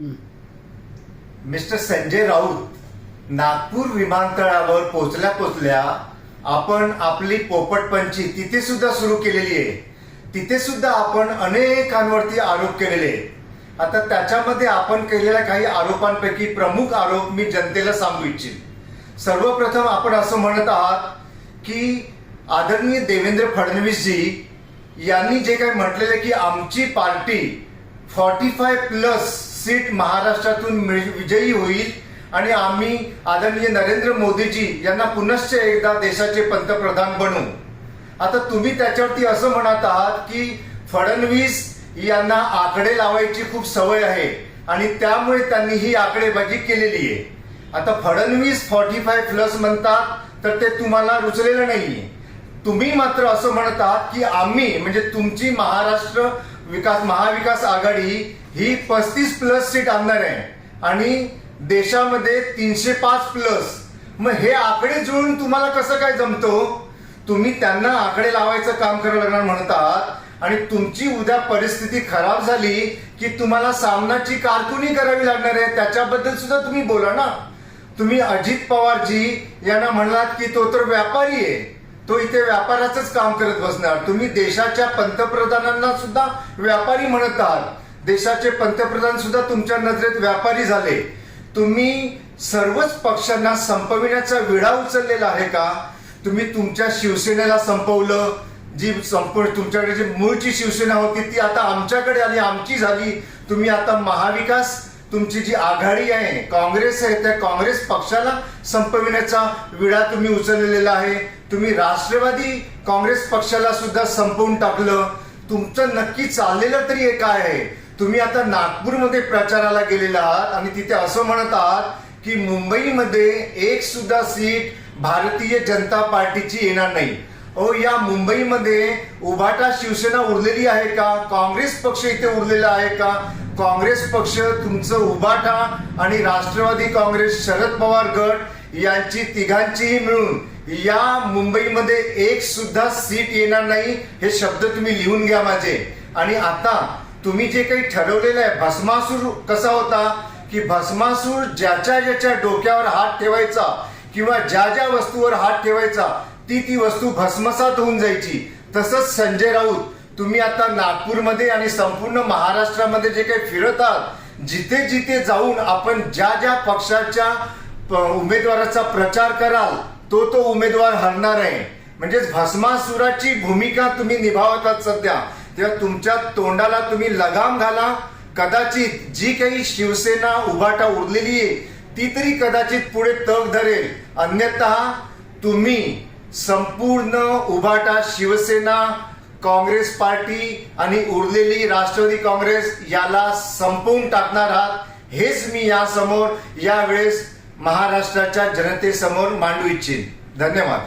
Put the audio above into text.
Mister Sanjay Raut Nagpur विमानतळावर पोचल्या पोचल्या आपण आपली पोपटपंची तिथे सुद्धा सुरू केलेली आहे. तिथे सुद्धा आपण अनेकांवरती आरोप केलेले आता त्याच्यामध्ये आपण केलेल्या काही आरोपांपैकी प्रमुख आरोप मी जनतेला सांगू इच्छित. सर्वप्रथम आपण असं म्हणत आहात की आदरणीय देवेंद्र फडणवीसजी यांनी जे काही म्हटलेलं की आमची party forty five plus seat महाराष्ट्रातून मिळ- विजयी होईल. आणि आम्ही आदरणीय नरेंद्र मोदीजी यांना पुनश्च एकदा देशाचे पंतप्रधान बनू. आता तुम्ही त्याच्यावरती असं म्हणत आहात की फडणवीस यांना आकडे लावायची खूप सवय आहे. आणि त्यामुळे त्यांनी ही आकडेबाजी केलेली आहे. आता फडणवीस फॉर्टी फाय प्लस म्हणतात तर ते तुम्हाला रुचलेलं नाहीये. तुम्ही मात्र असं म्हणत आहात की आम्ही म्हणजे तुमची महाराष्ट्र विकास महाविकास आघाडी ही पस्तीस प्लस सीट आणणार आहे. आणि देशामध्ये तीनशे पाच प्लस. मग हे आकडे जुळून तुम्हाला कसं काय जमतो? तुम्ही त्यांना आकडे लावायचं काम करायला लागणार म्हणतात आणि तुमची उद्या परिस्थिती खराब झाली की तुम्हाला सामनाची कारकुनी करावी लागणार आहे. त्याच्याबद्दल सुद्धा तुम्ही बोला ना. तुम्ही अजित पवारजी यांना म्हणलात की तो तर व्यापारी आहे. तो इथे व्यापाराचंच काम करत बसणार. तुम्ही देशाच्या पंतप्रधानांना सुद्धा व्यापारी म्हणत आहात. देशाचे पंतप्रधान सुद्धा तुमच्या नजरेत व्यापारी झाले. तुम्ही सर्वच पक्षांना संपविण्याचा विडा उचललेला आहे का? तुम्ही तुमच्या शिवसेनेला संपवलं. जी संप तुमच्याकडे जी मूळची शिवसेना होती ती आता आमच्याकडे आली आमची झाली. तुम्ही आता महाविकास तुमची जी आघाडी आहे काँग्रेस आहे त्या काँग्रेस पक्षाला संपविण्याचा विडा तुम्ही उचललेला आहे. तुम्ही राष्ट्रवादी काँग्रेस पक्षाला सुद्धा संपवून टाकलं. तुमचं नक्की चाललेलं तरी हे काय आहे? तुम्ही आता नागपूरमध्ये प्रचाराला गेलेला आहात आणि तिथे असं म्हणत आहात की मुंबईमध्ये एक सुद्धा सीट भारतीय जनता पार्टीची येणार नाही. अहो या मुंबईमध्ये उभाटा शिवसेना उरलेली आहे का? काँग्रेस पक्ष इथे उरलेला आहे का? काँग्रेस पक्ष तुमचं उभाटा आणि राष्ट्रवादी काँग्रेस शरद पवार गट यांची तिघांचीही मिळून या मुंबईमध्ये एक सुद्धा सीट येणार नाही हे शब्द तुम्ही लिहून घ्या माझे. आणि आता तुम्ही जे काही ठरवलेलं आहे भस्मासूर कसा होता? की भस्मासूर ज्याच्या ज्याच्या डोक्यावर हात ठेवायचा किंवा ज्या ज्या वस्तूवर हात ठेवायचा ती ती वस्तू भस्मसात होऊन जायची. तसंच संजय राऊत तुम्ही आता नागपूरमध्ये आणि संपूर्ण महाराष्ट्रामध्ये जे काही फिरत आहात जिथे जिथे जाऊन आपण ज्या ज्या पक्षाच्या उमेदवाराचा प्रचार कराल तो तो उमेदवार हरणार आहे. म्हणजेच भस्मासुराची भूमिका तुम्ही निभावत आहात सध्या. तेव्हा तुमच्या तोंडाला तुम्ही लगाम घाला. कदाचित जी काही शिवसेना उभाटा उरलेली आहे ती तरी कदाचित पुढे तग धरेल. अन्यथा तुम्ही संपूर्ण उभाटा शिवसेना काँग्रेस पार्टी आणि उरलेली राष्ट्रवादी काँग्रेस याला संपवून टाकणार आहात हेच मी यासमोर यावेळेस महाराष्ट्राच्या जनतेसमोर मांडू इच्छिन. धन्यवाद.